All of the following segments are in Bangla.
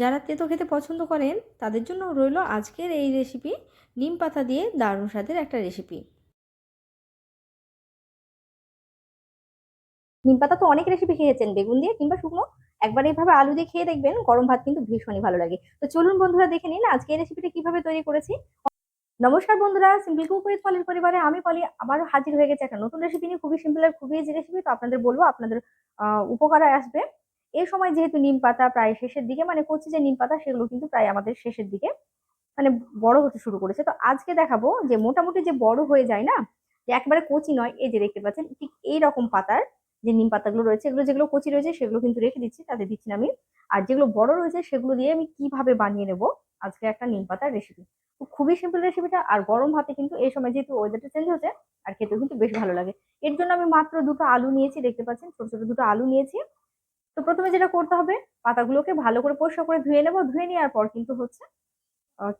যারা তেতো খেতে পছন্দ করেন, তাদের জন্য রইল আজকের এই রেসিপি নিম পাতা দিয়ে দারুণ স্বাদের একটা রেসিপি নিম পাতা তো অনেক রেসিপি খেয়েছেন, বেগুন দিয়ে কিংবা শুকনো? একবার এইভাবে আলু দিয়ে খেয়ে দেখবেন, গরম ভাত কিন্তু ভীষণই ভালো লাগে। তো চলুন বন্ধুরা দেখে নিন আজকে এই রেসিপিটা কীভাবে তৈরি করেছি। নমস্কার বন্ধুরা সিম্পল কুক উইথ পলির পরিবারে আমি পলি, আবারও হাজির হয়ে গেছে একটা নতুন রেসিপি নিয়ে। খুবই সিম্পল আর খুবই ইজি রেসিপি তো আপনাদের বলব আপনাদের উপকারে আসবে। এই সময় যেহেতু নিম পাতা প্রায় শেষের দিকে মানে কচি যে নিম পাতা সেগুলো কিন্তু প্রায় আমাদের শেষের দিকে মানে বড় হতে শুরু করেছে। তো আজকে দেখাবো যে মোটামুটি যে বড় হয়ে যায় না, যে একবারে কচি নয়, এই যে দেখতে পাচ্ছেন, ঠিক এই রকম পাতার যে নিম পাতাগুলো রয়েছে, এগুলো যেগুলো কচি রয়েছে সেগুলো কিন্তু রেখে দিচ্ছি তাতে দিচ্ছি আমি। আর যেগুলো বড় রয়েছে সেগুলো দিয়ে আমি কীভাবে বানিয়ে নেব আজকে একটা নিম পাতার রেসিপি খুবই সিম্পল রেসিপিটা আর গরম ভাতে কিন্তু এই সময় যেহেতু ওয়েদারটা চেঞ্জ হচ্ছে আর খেতেও কিন্তু বেশ ভালো লাগে। এর জন্য আমি মাত্র দুটো আলু নিয়েছি, দেখতে পাচ্ছেন, ছোট ছোট দুটো আলু নিয়েছি। তো প্রথমে যেটা করতে হবে, পাতাগুলোকে ভালো করে পরিষ্কার করে ধুয়ে নেব। ধুয়ে নেওয়ার পর কিন্তু হচ্ছে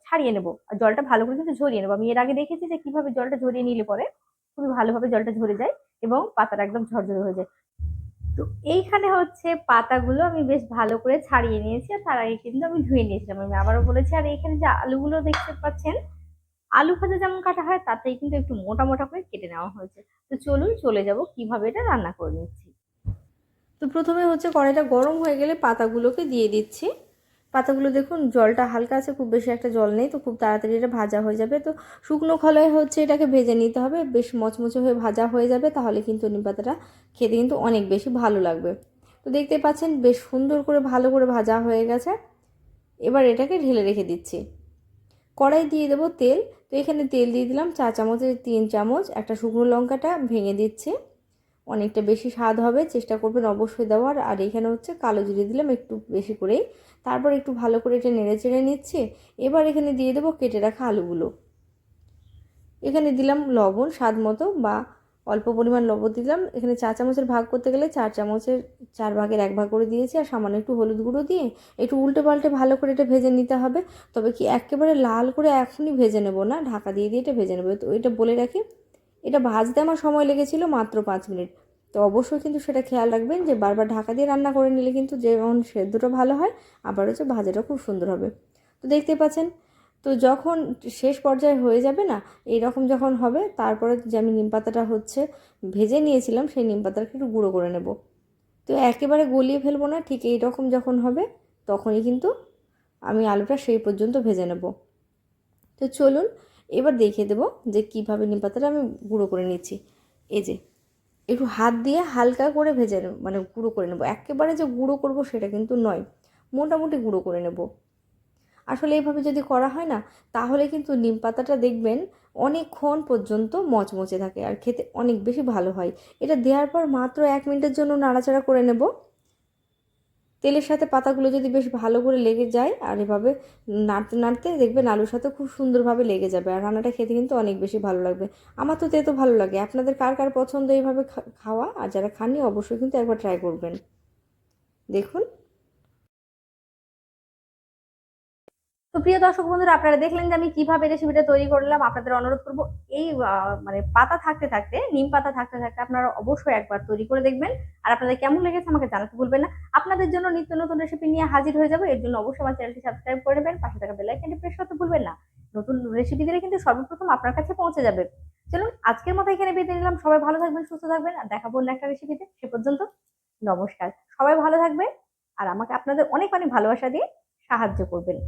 ছাড়িয়ে নেব। আর জলটা ভালো করে কিন্তু ঝরিয়ে নেব। আমি এর আগে দেখেছি যে কীভাবে জলটা ঝরিয়ে নিলে পরে খুবই ভালোভাবে জলটা ঝরে যায় এবং পাতাটা একদম ঝরঝরে হয়ে যায়। তো এইখানে হচ্ছে পাতাগুলো আমি বেশ ভালো করে ছাড়িয়ে নিয়েছি আর তার আগে কিন্তু আমি ধুয়ে নিয়েছিলাম। আমি আবারও বলেছি, আর এখানে যে আলুগুলো দেখতে পাচ্ছেন, আলু ভাজা যেমন কাটা হয়, তাতেই কিন্তু একটু মোটা মোটা করে কেটে নেওয়া হয়েছে। তো চলুন চলে যাব কীভাবে এটা রান্না করে নিচ্ছি। তো প্রথমে হচ্ছে কড়াইটা গরম হয়ে গেলে পাতাগুলোকে দিয়ে দিচ্ছি। পাতাগুলো দেখুন, জলটা হালকা আছে, খুব বেশি একটা জল নেই, তো খুব তাড়াতাড়ি এটা ভাজা হয়ে যাবে। তো শুকনো খলায় হচ্ছে এটাকে ভেজে নিতে হবে, বেশ মচমচে হয়ে ভাজা হয়ে যাবে, তাহলে কিন্তু নিম পাতাটা খেতে কিন্তু অনেক বেশি ভালো লাগবে। তো দেখতে পাচ্ছেন, বেশ সুন্দর করে, ভালো করে ভাজা হয়ে গেছে। এবার এটাকে ঢেলে রেখে দিচ্ছি। কড়াই দিয়ে দেবো তেল। তো এখানে তেল দিয়ে দিলাম চা চামচের তিন চামচ, একটা শুকনো লঙ্কাটা ভেঙে দিচ্ছি। অনেকটা বেশি স্বাদ হবে, চেষ্টা করবেন অবশ্যই দেওয়ার। আর এখানে হচ্ছে কালো জিরে দিলাম একটু বেশি করেই। তারপর একটু ভালো করে এটা নেড়ে চেড়ে নিচ্ছে। এবার এখানে দিয়ে দেবো কেটে রাখা আলুগুলো। এখানে দিলাম লবণ স্বাদ মতো বা অল্প পরিমাণ লবণ দিলাম। এখানে চা চামচের ভাগ করতে গেলে চার চামচের, চার ভাগের এক ভাগ করে দিয়েছি। আর সামান্য একটু হলুদ গুঁড়ো দিয়ে একটু উল্টে পাল্টে ভালো করে এটা ভেজে নিতে হবে। তবে কি একেবারে লাল করে এখনই ভেজে নেব না, ঢাকা দিয়ে দিয়ে এটা ভেজে নেব। তো এটা বলে রাখি এটা ভাজতে আমার সময় লেগেছিল মাত্র পাঁচ মিনিট। তো অবশ্যই কিন্তু সেটা খেয়াল রাখবেন যে বারবার ঢাকা দিয়ে রান্না করে নিলে কিন্তু যেমন সেদ্ধটা ভালো হয়, আবার হচ্ছে ভাজাটা খুব সুন্দর হবে। তো দেখতে পাচ্ছেন, তো যখন শেষ পর্যায়ে হয়ে যাবে না এই রকম যখন হবে, তারপরে যে আমি নিম পাতাটা হচ্ছে ভেজে নিয়েছিলাম, সেই নিম পাতাটাকে একটু গুঁড়ো করে নেব। তো একেবারে গলিয়ে ফেলব না, ঠিক এই রকম যখন হবে, তখনই কিন্তু আমি আলুটা সেই পর্যন্ত ভেজে নেব। তো চলুন এবার দেখিয়ে দেবো যে কীভাবে নিম পাতাটা আমি গুঁড়ো করে নিচ্ছি। এই যে, একটু হাত দিয়ে হালকা করে ভেজে নেব মানে গুঁড়ো করে নেব। একেবারে যে গুঁড়ো করব সেটা কিন্তু নয়, মোটামুটি গুঁড়ো করে নেব। আসলে এইভাবে যদি করা হয় না, তাহলে কিন্তু নিম পাতাটা দেখবেন অনেকক্ষণ পর্যন্ত মচমচে থাকে আর খেতে অনেক বেশি ভালো হয়। এটা দেওয়ার পর মাত্র এক মিনিটের জন্য নাড়াচাড়া করে নেব। তেলের সাথে পাতাগুলো যদি বেশ ভালো করে লেগে যায় আর এভাবে নাড়তে নাড়তে দেখবেন আলুর সাথে খুব সুন্দরভাবে লেগে যাবে আর রান্নাটা খেতে কিন্তু অনেক বেশি ভালো লাগবে। আমার তো তেতো ভালো লাগে। আপনাদের কার কার পছন্দ এইভাবে খাওয়া? আর যারা খাননি অবশ্যই কিন্তু একবার ট্রাই করবেন। দেখুন। তো প্রিয় দর্শক বন্ধুরা, আপনারা দেখলেন যে আমি কীভাবে রেসিপিটা তৈরি করলাম। আপনাদের অনুরোধ করব, এই মানে পাতা থাকতে থাকতে, নিম পাতা থাকতে থাকতে আপনারা অবশ্যই একবার তৈরি করে দেখবেন। আর আপনাদের কেমন লেগেছে আমাকে জানাতে ভুলবেন না। আপনাদের জন্য নিত্য নতুন রেসিপি নিয়ে হাজির হয়ে যাব। এর জন্য অবশ্যই আমার চ্যানেলটি সাবস্ক্রাইব করে নেবেন। পাশে থাকা বেল আইকনটি প্রেস করতে ভুলবেন না। নতুন রেসিপি দিলে কিন্তু সর্বপ্রথম আপনার কাছে পৌঁছে যাবে। চলুন, আজকের মতো এখানে বিদায় নিলাম। সবাই ভালো থাকবেন, সুস্থ থাকবেন। আর দেখাবো অন্য একটা রেসিপিতে সে পর্যন্ত নমস্কার। সবাই ভালো থাকবেন। আর আমাকে আপনাদের অনেক অনেক ভালোবাসা দিয়ে সাহায্য করবেন।